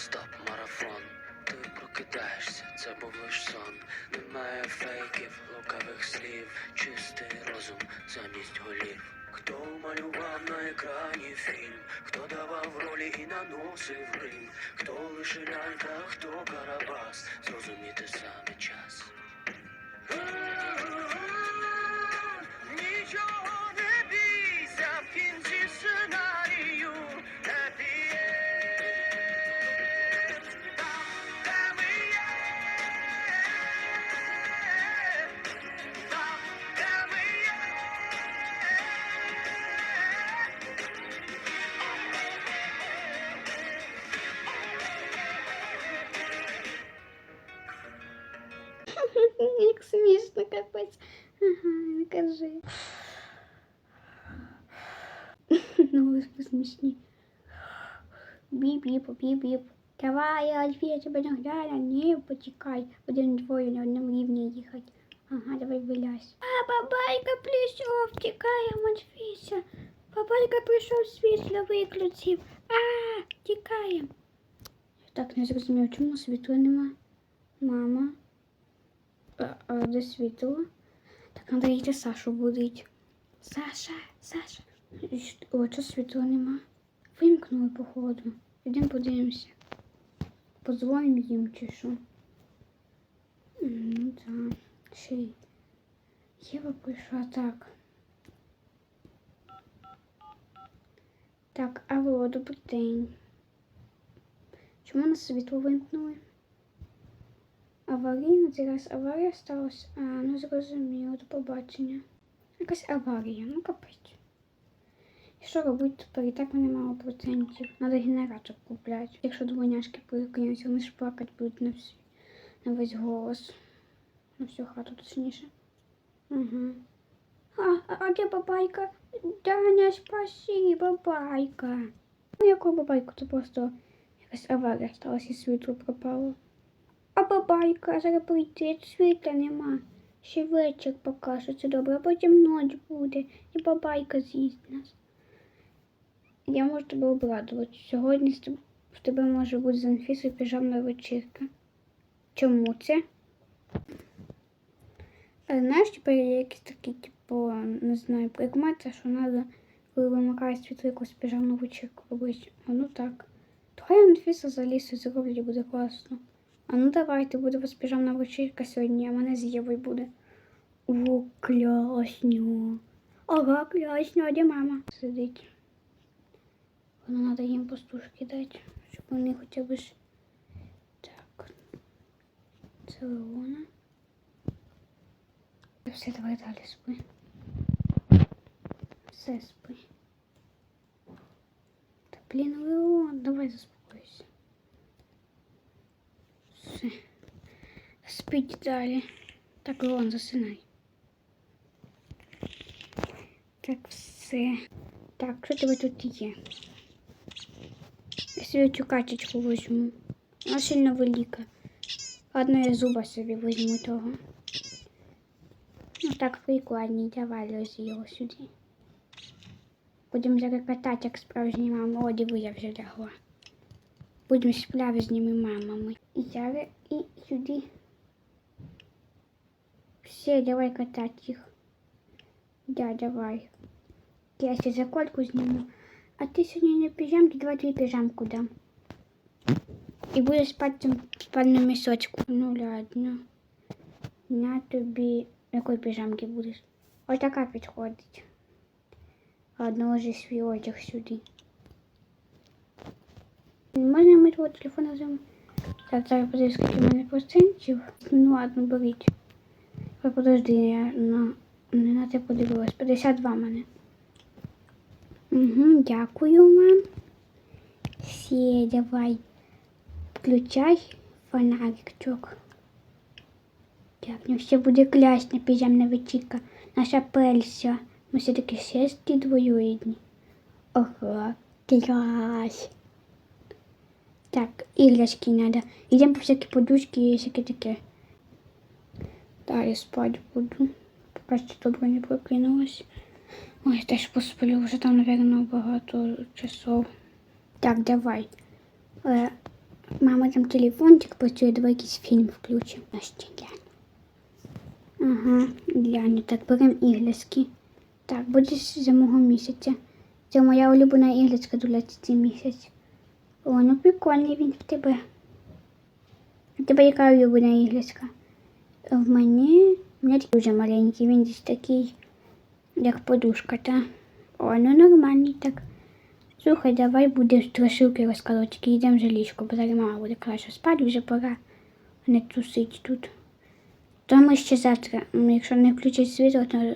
стоп, марафон. Ти прокидаєшся, це був лиш сон. Немає фейків, лукавих слів, чистий розум замість голів. Хто малював на екрані фільм, хто давав ролі і наносив грим, хто лише лялька, хто карабас, зрозуміти саме час. Як смішно, капець. Ага, не кажи. Ну, ви ж смішні. Біп-біп, біп-біп. Давай, я дві тебе нагляну. Ні, почекай. Один двоє на одному рівні їхати. Ага, давай вилазь. А, бабайка прийшов, тікаємо Матвійся. Бабайка прийшов, світло виключив. А, тікаємо. Так, не зрозумів, чому світла нема? Мама. Де світло? Так, йти Сашу будить. Саша, Саша. О, це світла нема. Вимкнули, походу. Йдемо подивимося. Позвонимо їм чи що. Ну так. Ще й. Єва прийшла так. Так, алло, добрий день. Чому нас світло вимкнули? Аварійно, зараз аварія сталася. А, ну зрозуміло, до побачення. Якась аварія, ну капець. І що робити тепер? І так мене мало процентів. Надо генератор купляти. Якщо двойняшки перекинуться, вони ж плакати будуть на, всі, на весь голос. На всю хату точніше. Угу. А, а, де бабайка? Даня, спаси, бабайка. Ну, яку бабайку? Це просто якась аварія сталася і світло пропало. А бабайка зараз прийде, світла нема. Ще вечір покаже, це добре, потім ніч буде, і бабайка з'їсть нас. Я можу тебе обрадувати. Сьогодні в тебе може бути з Анфісою піжамна вечірка. Чому це? А знаєш, тепер є якісь такі, типу, не знаю, прикмети, що треба, коли вимикає світло якусь піжамну вечірку робити. А ну так. Хай Анфіса за лісу зроблять, буде класно. А ну давайте, буде вас піжамна вечірка сьогодні, а мене з Євою буде. О, клясно. Ага, клясно, а де мама? Сидить. Воно треба їм пастушки дати, щоб вони хоча б ж... Так. Це Леона. Все, давай далі спи. Все спи. Та блін, Леон, давай заспокойся. Все. Спіть далі. Так, Леон, засинай. Так, все. Так, що тебе тут є? Я собі цю качечку візьму. Вона сильно велика. Ладно, я зуба собі візьму того. Ну так прикладні, давай лезь його сюди. Будемо зараз катати, як справжні мами. О, диви, я вже лягла. Будемо справжніми мамами. І зараз і сюди. Все, давай катати їх. Да, давай. Я ще закольку зніму. А ти сьогодні не піжамки, давай тобі піжамку дам. І будеш спати в цьому спальному місочку. Ну ладно. На тобі. Якої піжамки будеш? Ось така підходить. Ладно, ложи свій одяг сюди. Можна ми твого телефона взяти? Так, зараз подивись, скільки в мене. Ну ладно, беріть. Ой, подожди, я на, не на те подивилась. 52 в мене. Угу, дякую, мам. Все, давай. Включай фонарик. Так, ну все буде класна піжамна вечірка. Наша пелься. Ми все-таки сестри двоюрідні. Ага, клас. Так, іграшки надо. Ідемо по всякі подушки і всяке таке. Далі спать буду. Поки що добре не прокинулась. Ой, теж посплю, вже там, напевно, багато часов. Так, давай. Е, Мама там телефончик працює, давай якийсь фільм включимо. Ще глянь. Ага, глянь, так беремо іглиски. Так, буде з мого місяця. Це моя улюблена іглиска до цей місяць. О, ну прикольний він в тебе. У тебе яка улюблена іглиска? В мене, у дуже маленький, він десь такий, як подушка, та. О, ну нормальний так. Слухай, давай будеш страшилки тільки йдемо в жилічку, бо зараз мама буде краще спати, вже пора не тусить тут. То ми ще завтра, якщо не включить світло, то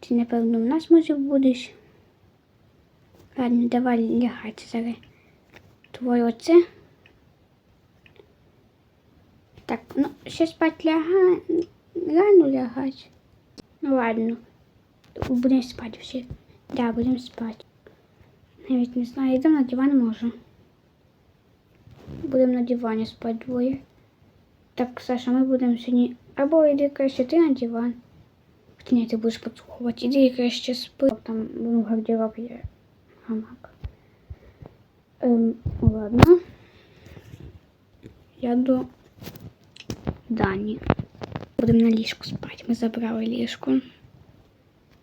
ти, напевно, в нас може будеш. Ладно, давай лягати зараз. Твоє оце. Так, ну, ще спать ляга... рано лягать. Ну ладно. Будемо спати всі. Да, будемо спати. Навіть не знаю, йдемо на диван може. Будемо на дивані спати двоє. Так, Саша, ми будемо сьогодні. Або йди краще ти на диван. Хоча ні, ти будеш підслухувати. Іди краще спи. Там в гардероб є гамак. Ем, ладно. Я до Дані. Будемо на ліжку спати. Ми забрали ліжко.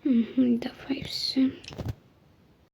Угу, давай все.